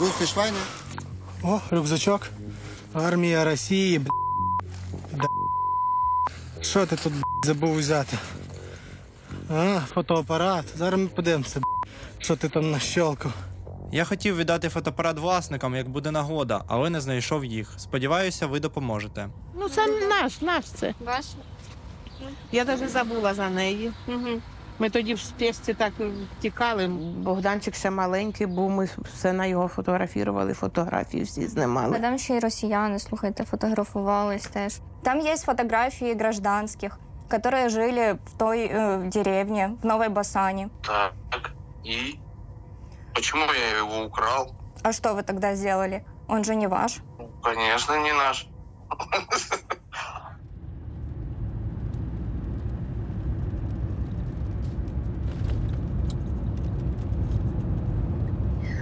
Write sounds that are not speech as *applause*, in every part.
Русські швайни? О, рюкзачок. Армія Росії, б***. Що ти тут б***, забув взяти? А, фотоапарат. Зараз ми подивимося, б***, що ти там нащелкав. Я хотів віддати фотоапарат власникам, як буде нагода, але не знайшов їх. Сподіваюся, ви допоможете. Ну, це наш, наш це. Ваш? Я навіть забула за неї. Угу. Ми тоді в спешці так втікали. Богданчик ще маленький, був ми все на його фотографували, фотографії всі знімали. А там ще й росіяни, слухайте, фотографувались теж. Там есть фотографии гражданских, которые жили в той э, деревне, в Новой Басане. Так. И? Почему я его украл? А что вы тогда сделали? Он же не ваш. Ну, Конечно, не наш.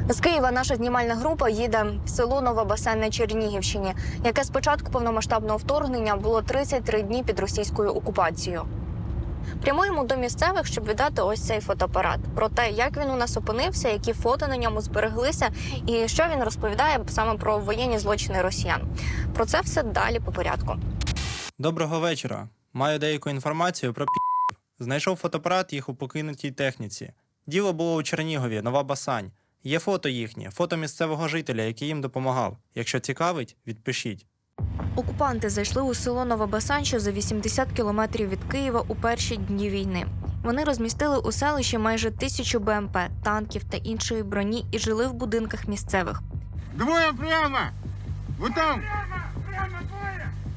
З Києва наша знімальна група їде в село Новобасен на Чернігівщині, яке з початку повномасштабного вторгнення було 33 дні під російською окупацією. Прямуємо до місцевих, щоб віддати ось цей фотоапарат. Про те, як він у нас опинився, які фото на ньому збереглися, і що він розповідає саме про воєнні злочини росіян. Про це все далі по порядку. Доброго вечора. Маю деяку інформацію про пі. Знайшов фотоапарат їх у покинутій техніці. Діло було у Чернігові, Нова Басань. Є фото їхнє, фото місцевого жителя, який їм допомагав. Якщо цікавить, відпишіть. Окупанти зайшли у село Новобасан, що за 80 кілометрів від Києва у перші дні війни. Вони розмістили у селищі майже тисячу БМП, танків та іншої броні і жили в будинках місцевих. Двое прямо! Вот там!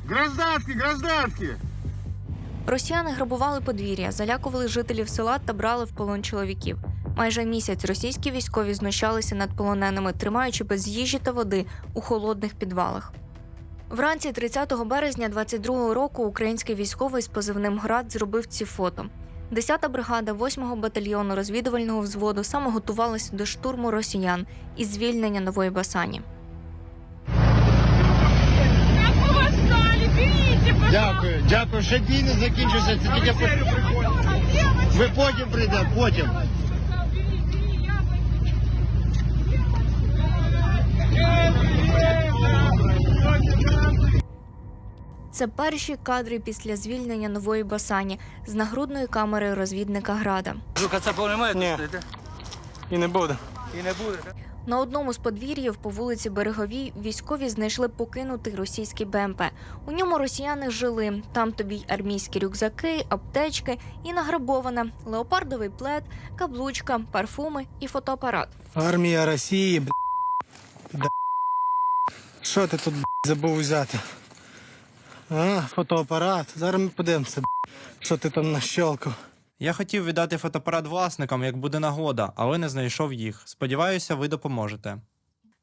Гражданский, гражданский! Росіяни грабували подвір'я, залякували жителів села та брали в полон чоловіків. Майже місяць російські військові знущалися над полоненими, тримаючи без їжі та води у холодних підвалах. Вранці 30 березня 22-го року український військовий з позивним Град зробив ці фото. 10-та бригада 8-го батальйону розвідувального взводу саме готувалася до штурму росіян і звільнення нової Басані. Дякую, дякую. Ще бій не закінчився, це тільки по- Ми потім прийдемо, потім. Це перші кадри після звільнення нової Басані з нагрудної камери розвідника Града. Ні. І не буде. На одному з подвір'їв по вулиці Береговій військові знайшли покинутий російський БМП. У ньому росіяни жили. Там тобі й армійські рюкзаки, аптечки і награбоване леопардовий плед, каблучка, парфуми і фотоапарат. Армія Росії, б***. Да. Що ти тут забув взяти? А, фотоапарат. Зараз ми подивимося, що ти там нащелкав. Я хотів віддати фотоапарат власникам, як буде нагода, але не знайшов їх. Сподіваюся, ви допоможете.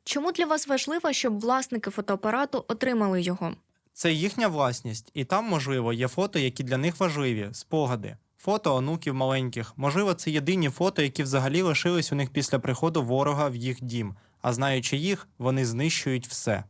Чому для вас важливо, щоб власники фотоапарату отримали його? Це їхня власність, і там, можливо, є фото, які для них важливі, спогади. Фото онуків маленьких. Можливо, це єдині фото, які взагалі лишились у них після приходу ворога в їх дім. А знаючи їх, вони знищують все.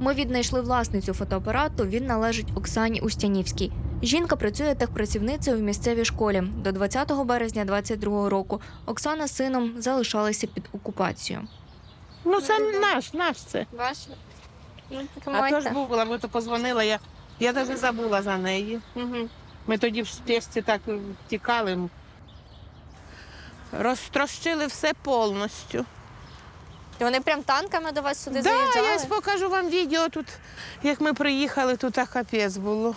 Ми віднайшли власницю фотоапарату. Він належить Оксані Устянівській. Жінка працює техпрацівницею в місцевій школі. До 20 березня 22 року Оксана з сином залишалися під окупацією. Ну, це наш, наш це. Ваш? Ну, А то ж була, ми то позвонила, я, я навіть забула за неї. Угу. Ми тоді в спешці так втікали. Розтрощили все повністю. І вони прям танками до вас сюди Да, заїжджали? я покажу вам відео тут, як ми приїхали, тут так капець було.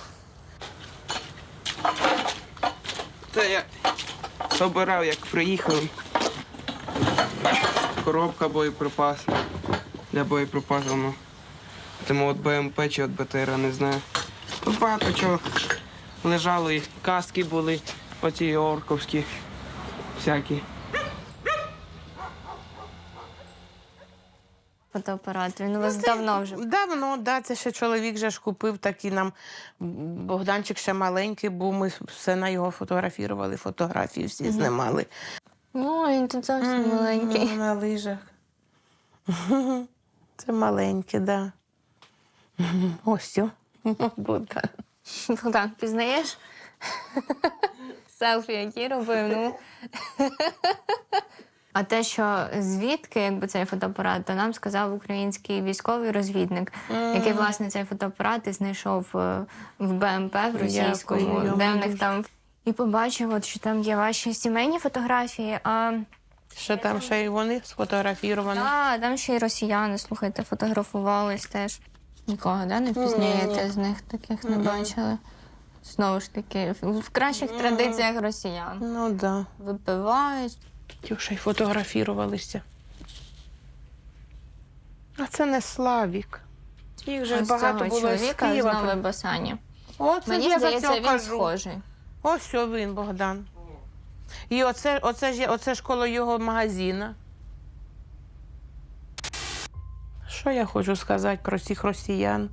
Це я обирав, як приїхали. Коробка боєприпасів. Для боєприпасів, ну. Тому от БМП чи от БТР, не знаю. Тут багато чого лежало, і каски були, оці орковські, всякі. Фотоапарат. Він у вас давно вже. Давно, да, це ще чоловік же ж купив такий нам. Богданчик ще маленький був, ми все на його фотографували, фотографії всі знімали. Ну, він тут зовсім маленький. На лижах. *laughs* Це маленький, так. Да. *laughs* Ось. о, *laughs* Богдан. Богдан, пізнаєш? Селфі, які робив, ну. А те, що звідки якби цей фотоапарат, то нам сказав український військовий розвідник, який власне цей фотоапарат і знайшов е, в БМП в російському, Дякую де в них там і побачив, от, що там є ваші сімейні фотографії. А Ще там ще й вони сфотографіровані. а, там ще й росіяни, слухайте, фотографувались теж. Нікого, да, не впізнаєте з них таких не бачили. Знову ж таки, в в кращих традиціях росіян. Ну так. Да. Випивають. Ті ще й фотографірувалися. А це не Славік. Їх же Ось багато цього було з чоловіка Києва. з Нової Басані. Оце Мені я за здається, цього він кажу. схожий. Ось о він, Богдан. І оце, оце, ж, оце ж коло його магазина. Що я хочу сказати про цих росіян?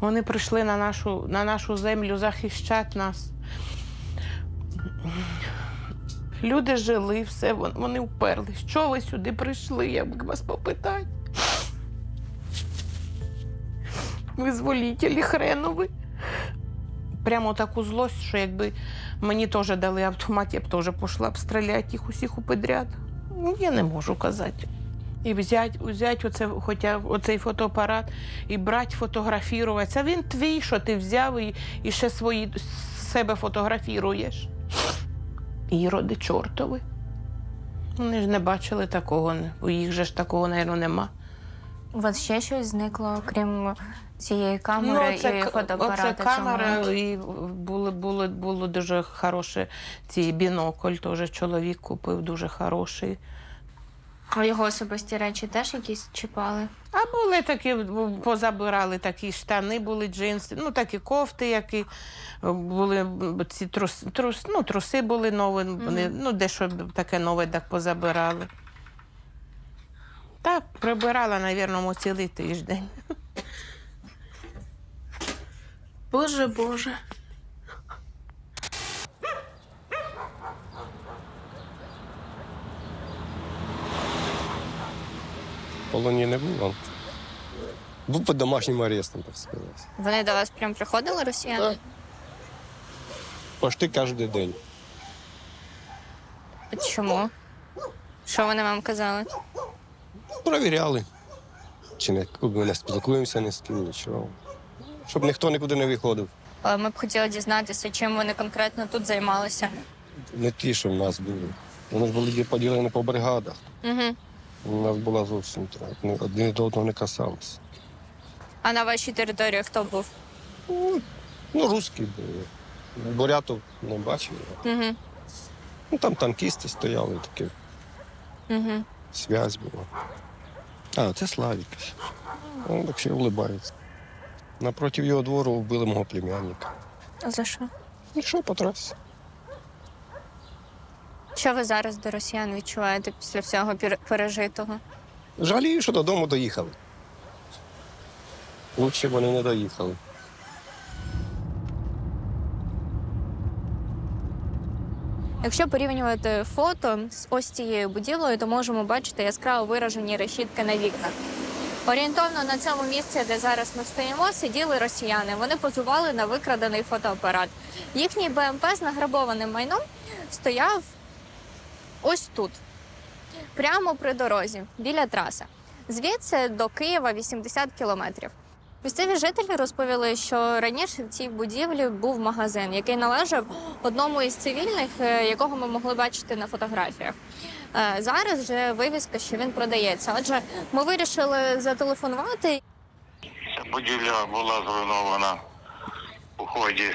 Вони прийшли на нашу, на нашу землю захищати нас. Люди жили, все, вони вперли. Що ви сюди прийшли? Я б вас попитати. Визволітелі хренови. Прямо таку злость, що якби мені теж дали автомат, я б теж пішла б стріляти їх усіх у підряд. Ну, я не можу казати. І взяти, взяти оце, хоча оцей фотоапарат і брати, фотографувати. Це він твій, що ти взяв і, і ще свої себе фотографіруєш. Іроди чортови. Вони ж не бачили такого, у їх же ж такого, мабуть, нема. У вас ще щось зникло, крім цієї камери і к- фотоапарата? оце камера, цього? і було, було, було дуже хороше. Ці бінокль теж чоловік купив дуже хороший. А його особисті речі теж якісь чіпали? А були такі, позабирали такі штани, були джинси, ну такі кофти, які були ці трус, трус, ну, труси були нові, вони, ну дещо таке нове так позабирали. Так, прибирала, мабуть, цілий тиждень. Боже, Боже. В полоні не був. а Був під домашнім арестом, так сказати. Вони до вас прям приходили росіяни? Так. Почти кожен день. Чому? Що вони вам казали? Провіряли. Чи не, ми не спілкуємося ні з ким, нічого. Щоб ніхто нікуди не виходив. Але ми б хотіли дізнатися, чим вони конкретно тут займалися. Не ті, що в нас були. Вони ж були поділені по бригадах. Угу. У нас була зовсім так. Один до одного не касалися. А на вашій території хто був? Ну, русські були. Бурятів не бачили. Угу. Ну, там танкісти стояли, таке Угу. связь була. А, це Славік. Він так ще улибається. Напроти його двору вбили мого племянника. А за що? Ну що, потрався? Що ви зараз до росіян відчуваєте після всього пережитого? Жалію, що додому доїхали. Лучше б вони не доїхали. Якщо порівнювати фото з ось цією будівлею, то можемо бачити яскраво виражені решітки на вікнах. Орієнтовно на цьому місці, де зараз ми стоїмо, сиділи росіяни. Вони позували на викрадений фотоапарат. Їхній БМП з награбованим майном стояв ось тут, прямо при дорозі, біля траси. Звідси до Києва 80 кілометрів. Місцеві жителі розповіли, що раніше в цій будівлі був магазин, який належав одному із цивільних, е, якого ми могли бачити на фотографіях. Е, Зараз вже вивіска, що він продається. Отже, ми вирішили зателефонувати. Ця будівля була зруйнована у ході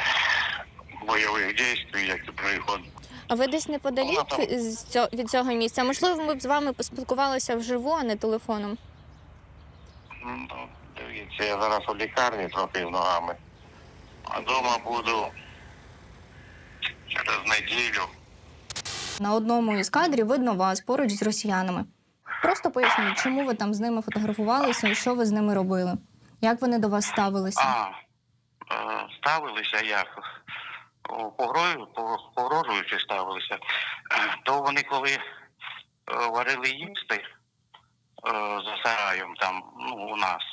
бойових дій, які приходять. А ви десь неподалік з цього- від цього місця? Можливо, ми б з вами поспілкувалися вживу, а не телефоном. Ну, дивіться, я зараз у лікарні трохи з ногами. А вдома буду через неділю. На одному із кадрів видно вас поруч з росіянами. Просто поясніть, чому ви там з ними фотографувалися і що ви з ними робили? Як вони до вас ставилися? А, е, ставилися як? Погрожуючи ставилися. То вони коли е, варили їсти е, за сараєм там, ну, у нас.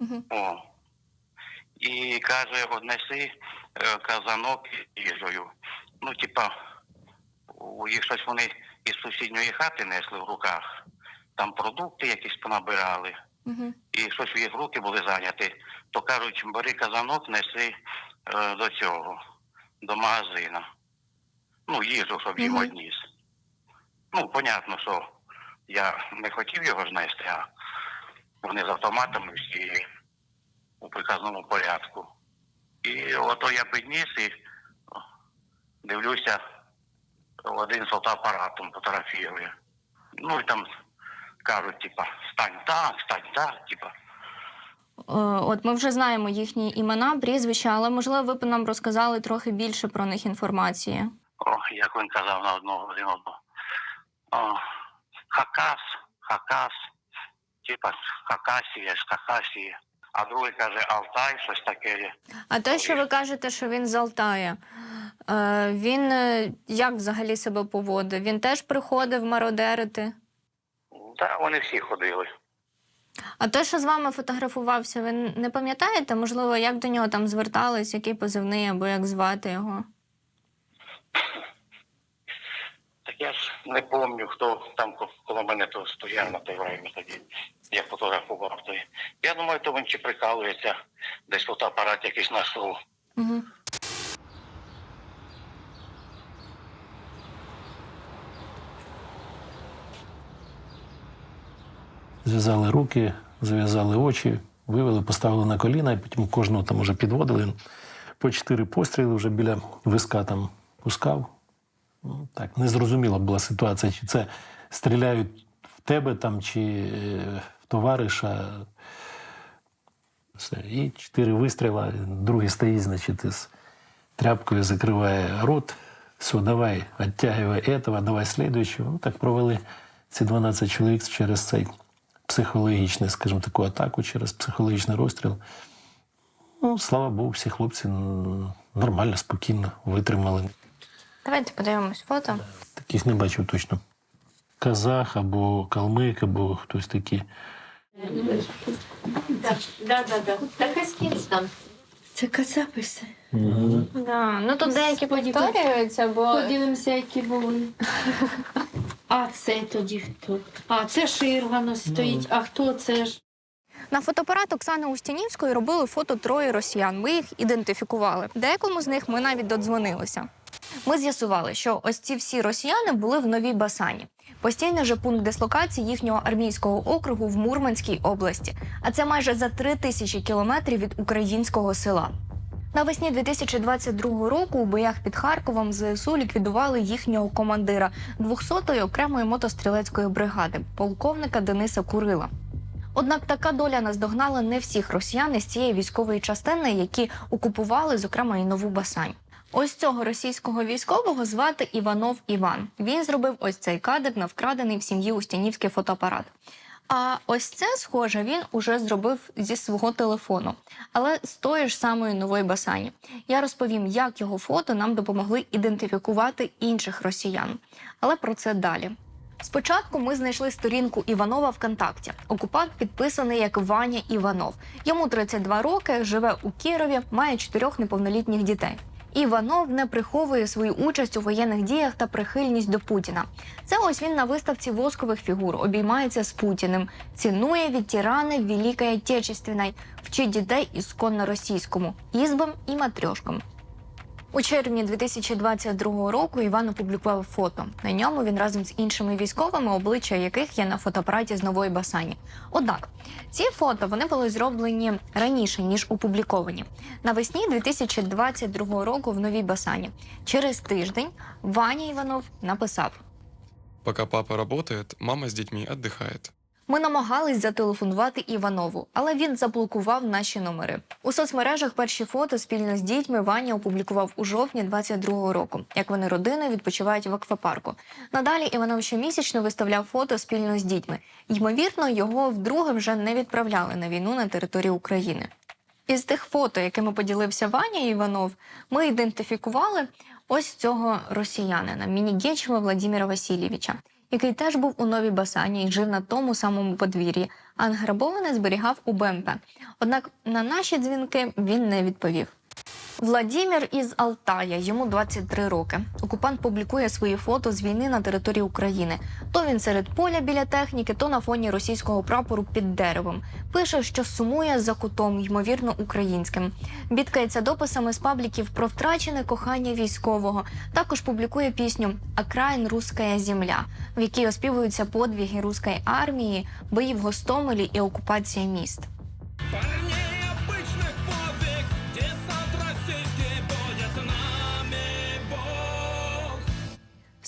Мгм. О. І каже, однеси е, казанок їжею. Ну, типа, їх щось вони із сусідньої хати несли в руках. Там продукти якісь понабирали, Угу. і щось у їх руки були зайняті. То кажуть, бери казанок, неси до цього, до магазина. Ну, їжу, щоб їм Мгм. одніс. Ну, понятно, що я не хотів його ж нести, а вони з автоматами всі у приказному порядку. І ото я підніс і дивлюся, один з фотоапаратом фотографірує. Ну і там кажуть, типа, стань так, стань так, типа. Е, От ми вже знаємо їхні імена, прізвища, але можливо ви б нам розказали трохи більше про них інформації. О, як він казав на одного один одного. Хакас, Хакас, типа Хакасія, з Хакасії. А другий каже Алтай, щось таке. А те, що ви кажете, що він з Алтая, е, він е, як взагалі себе поводив? Він теж приходив мародерити. Так, вони всі ходили. А той, що з вами фотографувався, ви не пам'ятаєте, можливо, як до нього там звертались, який позивний або як звати його? Так я ж не пам'ятаю, хто там коло мене то стояв на той время тоді. Я фотографував той. Я думаю, то він чи прикалується, десь фотоапарат якийсь знайшов. Угу. Зв'язали руки, зав'язали очі, вивели, поставили на коліна, і потім кожного там уже підводили. По чотири постріли вже біля виска там пускав. Ну, так, незрозуміла була ситуація, чи це стріляють в тебе там, чи е, в товариша. Все. І чотири вистріла, другий стоїть, значить, із тряпкою закриває рот. Все, давай, оттягивай этого, давай слідуючого. Ну, так провели ці 12 чоловік через цей психологічний, скажімо, таку атаку, через психологічний розстріл. Ну, слава Богу, всі хлопці нормально, спокійно витримали. Давайте подивимось фото. Таких не бачив точно. Казах або калмик, або хтось такий. Це кацаписи. Да. Ну тут деякі повторюються, бо Подивимося, які були. *laughs* А це тоді хто? А це Ширгано стоїть. А хто це ж? На фотоапарат Оксани Устянівської робили фото троє росіян. Ми їх ідентифікували. Деякому з них ми навіть додзвонилися. Ми з'ясували, що ось ці всі росіяни були в Новій Басані. Постійний же пункт дислокації їхнього армійського округу в Мурманській області. А це майже за три тисячі кілометрів від українського села. Навесні 2022 року у боях під Харковом ЗСУ ліквідували їхнього командира 200-ї окремої мотострілецької бригади, полковника Дениса Курила. Однак така доля наздогнала не всіх росіян із цієї військової частини, які окупували, зокрема, і нову Басань. Ось цього російського військового звати Іванов Іван. Він зробив ось цей кадр на вкрадений в сім'ї Устянівський фотоапарат. А ось це, схоже, він уже зробив зі свого телефону, але з тої ж самої нової Басані. Я розповім, як його фото нам допомогли ідентифікувати інших росіян. Але про це далі. Спочатку ми знайшли сторінку Іванова ВКонтакті. Окупант підписаний як Ваня Іванов. Йому 32 роки, живе у Кірові, має чотирьох неповнолітніх дітей. Іванов не приховує свою участь у воєнних діях та прихильність до Путіна. Це ось він на виставці воскових фігур обіймається з Путіним, цінує ветерани Великої Отечественної, вчить дітей ісконно російському, ізбам і матрьошкам. У червні 2022 року Іван опублікував фото. На ньому він разом з іншими військовими, обличчя яких є на фотоапараті з нової Басані. Однак ці фото вони були зроблені раніше ніж опубліковані. Навесні 2022 року в новій Басані. Через тиждень Ваня Іванов написав: Пока папа работает, мама с детьми отдыхает. Ми намагались зателефонувати Іванову, але він заблокував наші номери. У соцмережах перші фото спільно з дітьми Ваня опублікував у жовтні 22-го року, як вони родиною відпочивають в аквапарку. Надалі Іванов щомісячно виставляв фото спільно з дітьми. Ймовірно, його вдруге вже не відправляли на війну на території України. Із тих фото, якими поділився Ваня Іванов, ми ідентифікували ось цього росіянина Мінігечева Владимира Васильєвича, який теж був у Новій Басані і жив на тому самому подвір'ї, а зберігав у БМП. Однак на наші дзвінки він не відповів. Владімір із Алтая, йому 23 роки. Окупант публікує свої фото з війни на території України. То він серед поля біля техніки, то на фоні російського прапору під деревом. Пише, що сумує за кутом, ймовірно, українським. Бідкається дописами з пабліків про втрачене кохання військового. Також публікує пісню «Окраїн русская земля, в якій оспівуються подвиги руської армії, бої в Гостомелі і окупація міст.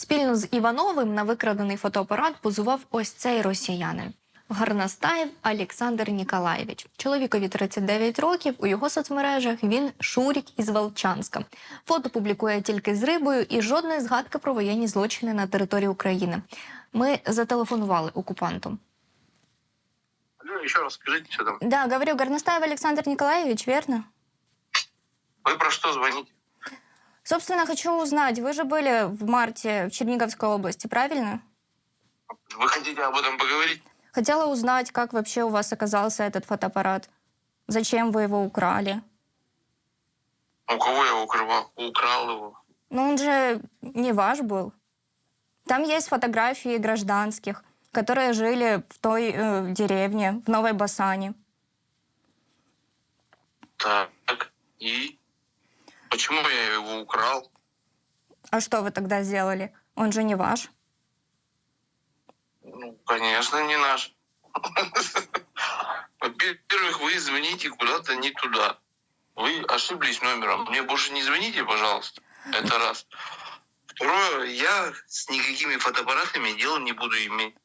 Спільно з Івановим на викрадений фотоапарат позував ось цей росіянин. Гарнастаєв Олександр Ніколаєвич. Чоловікові 39 років. У його соцмережах він Шурік із Волчанська. Фото публікує тільки з рибою і жодної згадки про воєнні злочини на території України. Ми зателефонували окупанту. Ну, еще раз скажите, что там. Да, говорю, Горностаев Александр Николаевич, верно? Вы про что звоните? Собственно, хочу узнать, вы же были в марте в Черниговской области, правильно? Вы хотите об этом поговорить? Хотела узнать, как вообще у вас оказался этот фотоаппарат. Зачем вы его украли? У кого я укрывал? Украл его. Ну, он же не ваш был. Там есть фотографии гражданских, которые жили в той э, деревне, в Новой Басане. Так, и? Почему я его украл? А что вы тогда сделали? Он же не ваш. Ну, конечно, не наш. *laughs* Во-первых, вы звоните куда-то не туда. Вы ошиблись номером. Мне больше не звоните, пожалуйста. Это раз. Второе, я с никакими фотоаппаратами дела не буду иметь.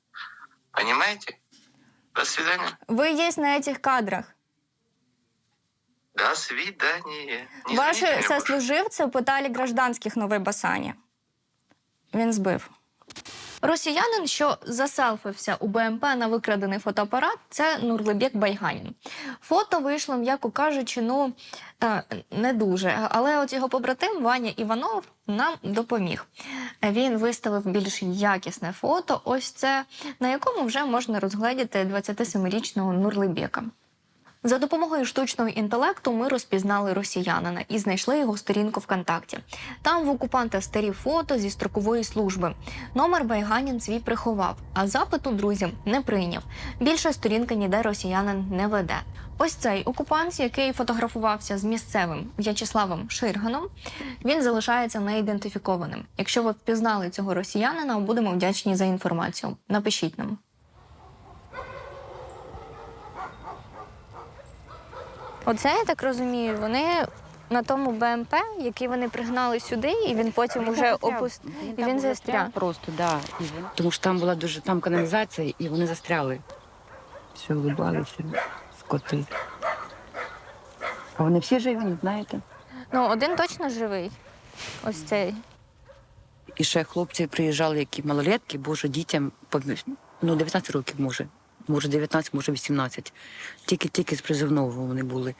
Понимаете? До свидания. Вы есть на этих кадрах. До свидания. Не Ваші звоните мне больше. сослуживці питали гражданських в Новій Басані. Він збив. Росіянин, що заселфився у БМП на викрадений фотоапарат, це Нурлибек Байганін. Фото вийшло, м'яко кажучи, ну е, не дуже. Але от його побратим Ваня Іванов нам допоміг. Він виставив більш якісне фото. Ось це на якому вже можна розгледіти 27-річного Нурлибека. За допомогою штучного інтелекту ми розпізнали росіянина і знайшли його сторінку ВКонтакті. Там в окупанта старі фото зі строкової служби. Номер Байганін свій приховав, а запиту друзям не прийняв. Більше сторінка ніде росіянин не веде. Ось цей окупант, який фотографувався з місцевим В'ячеславом Ширганом, він залишається неідентифікованим. Якщо ви впізнали цього росіянина, будемо вдячні за інформацію. Напишіть нам. Оце я так розумію. Вони на тому БМП, який вони пригнали сюди, і він потім уже опуст... І він застряг. Просто, да. І він- Тому що там була дуже там каналізація, і вони застряли. Все улибалися, скоти. А вони всі живі, знаєте. Ну, один точно живий. Ось цей. І ще хлопці приїжджали, які малолетки, боже, дітям ну, 19 років може. Може, 19, може 18. Тільки-тільки з призовного вони були.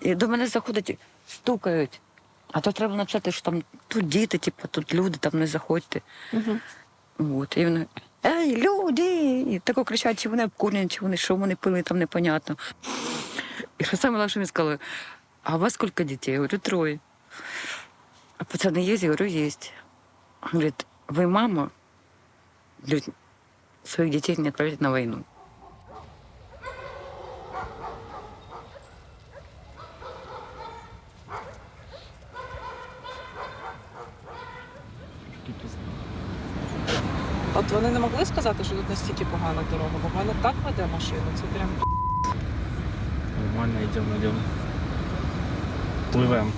І до мене заходять, стукають. А то треба написати, що там тут діти, типу, тут люди, там не заходьте. Угу. От, і вони, ей, люди! І тако кричать, чи вони обкурені, чи вони що вони пили, там непонятно. І що саме легше мені сказали, а у вас скільки дітей? Я говорю, троє. А пацани є? Я говорю, є. Говорит, ви мама, Своїх дітей не відправляють на війну. От вони не могли сказати, що тут настільки погана дорога, бо в мене так веде машину, це прям Нормально, йдемо, йдемо. Пливемо.